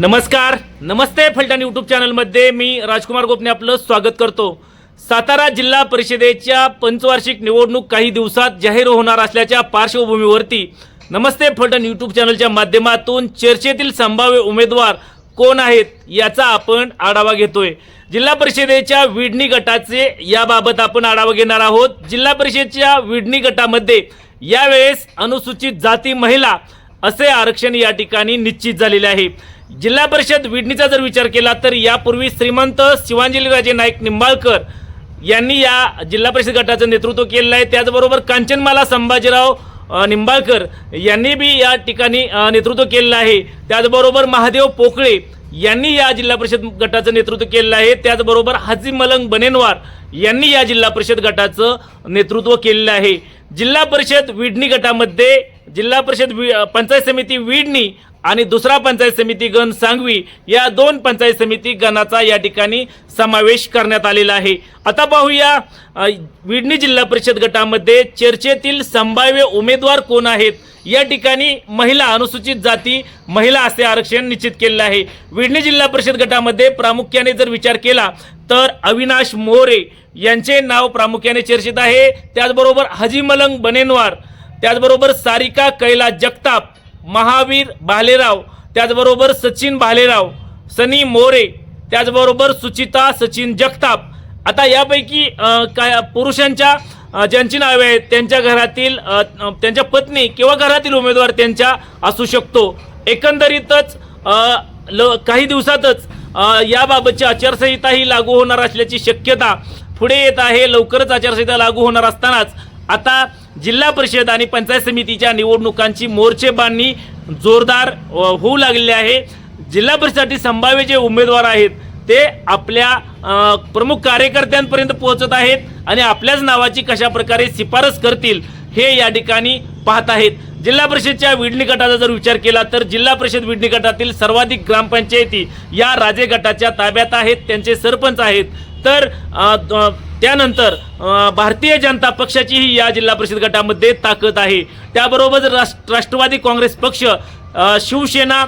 नमस्कार नमस्ते फलटण यूट्यूब चॅनलमध्ये. मी राजकुमार गोपने आपलं स्वागत करतो. सातारा जिल्हा परिषदेच्या पंचवार्षिक निवडणूक काही दिवसात जाहीर होणार असल्याच्या पार्श्वभूमीवरती नमस्ते फलटण यूट्यूब चॅनलच्या माध्यमातून चर्चेतील संभाव्य उमेदवार कोण आहेत याचा आपण आढावा घेतोय. जिल्हा परिषदेच्या विडणी गटाचे याबाबत आपण आढावा घेणार आहोत. जिल्हा परिषदेच्या विडणी गटामध्ये यावेळेस अनुसूचित जाती महिला असे आरक्षण या ठिकाणी निश्चित झालेले आहे. जिल्हा परिषद विडणीचा जर विचार केला तर यापूर्वी श्रीमंत शिवांजलीराजे नाईक निंबाळकर यांनी या जिल्हा परिषद गटाचं नेतृत्व केलेलं आहे. त्याचबरोबर कांचनमाला संभाजीराव निंबाळकर यांनी बी या ठिकाणी नेतृत्व केलेलं आहे. त्याचबरोबर महादेव पोकळे यांनी या जिल्हा परिषद गटाचं नेतृत्व केलेलं आहे. त्याचबरोबर हाजी मलंग बनेनवार यांनी या जिल्हा परिषद गटाचं नेतृत्व केलेलं आहे. जिल्हा परिषद विडणी गटामध्ये जिल्हा परिषद वि पंचायत समिती विडणी आणि दुसरा पंचायत समिती गण सांगवी या दोन पंचायत समिती गणाचा या ठिकाणी समावेश करण्यात आलेला आहे. आता पाहूया विडणी जिल्हा परिषद गटामध्ये चर्चेतील संभाव्य उमेदवार कोण आहेत? या ठिकाणी महिला अनुसूचित जाती महिला असे आरक्षण निश्चित केलेलं आहे. विडणी जिल्हा परिषद गटामध्ये प्रामुख्याने जर विचार केला तर अविनाश मोरे यांचे नाव प्रामुख्याने चर्चेत आहे. त्याचबरोबर हजी मलंग बनेनवार त्याचबरोबर सारिका कैलास जगताप महावीर भालेराव त्याचबरोबर सचिन भालेराव सनी मोरे त्याचबरोबर सुचिता सचिन जगताप. आता यापैकी काय पुरुषांच्या ज्यांची नावे आहेत त्यांच्या घरातील त्यांच्या पत्नी किंवा घरातील उमेदवार त्यांच्या असू शकतो. एकंदरीतच ल काही दिवसातच याबाबतची आचारसंहिता ही लागू होणार असल्याची शक्यता पुढे येत आहे. लवकरच आचारसंहिता लागू होणार असतानाच आता जिल्हा परिषद आणि पंचायत समितीच्या निवडणुकांची मोर्चेबांधणी जोरदार होऊ लागलेली आहे. जिल्हा परिषदेसाठी संभाव्य जे उमेदवार आहेत ते आपल्या प्रमुख कार्यकर्त्यांपर्यंत पोहोचत आहेत आणि आपल्याच नावाची कशा प्रकारे शिफारस करतील हे या ठिकाणी पाहत आहेत. जिल्हा परिषदच्या विडणी गटाचा जर विचार केला तर जिल्हा परिषद विडणी गटातील सर्वाधिक ग्रामपंचायती या राजे गटाच्या ताब्यात आहेत त्यांचे सरपंच आहेत. तर त्यानंतर भारतीय जनता पक्षाचीही या जिल्हा परिषद गटामध्ये ताकद आहे. त्याबरोबर राष्ट्र राष्ट्रवादी काँग्रेस पक्ष शिवसेना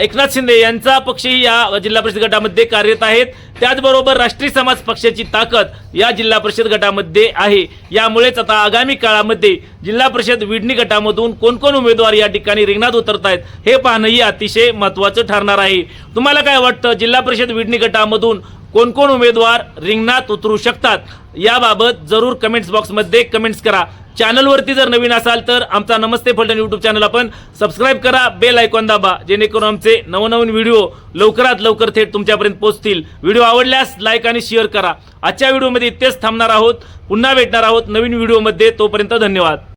एकनाथ शिंदे यांचा पक्षही या जिल्हा परिषद गटामध्ये कार्यरत आहेत. त्याचबरोबर राष्ट्रीय समाज पक्षाची ताकद या जिल्हा परिषद गटामध्ये आहे. यामुळेच आता आगामी काळामध्ये जिल्हा परिषद विडणी गटामधून कोणकोण उमेदवार या ठिकाणी रिंगणात उतरत आहेत हे पाहणंही अतिशय महत्त्वाचं ठरणार आहे. तुम्हाला काय वाटतं? जिल्हा परिषद विडणी गटामधून कोणकोण उमेदवार रिंगणात उतरू शकतात? याबाबत जरूर कमेंट्स बॉक्समध्ये कमेंट्स करा. चॅनलवरती जर नवीन असाल तर आमचा नमस्ते फलटण यूट्यूब चॅनल आपण सबस्क्राईब करा बेल आयकॉन दाबा जेणेकरून आमचे नवनवीन व्हिडिओ लवकरात लवकर थेट तुमच्यापर्यंत पोहोचतील. व्हिडिओ आवडल्यास लाईक आणि शेअर करा. आजच्या व्हिडिओमध्ये इथेच थांबणार आहोत. पुन्हा भेटणार आहोत नवीन व्हिडिओमध्ये तोपर्यंत धन्यवाद.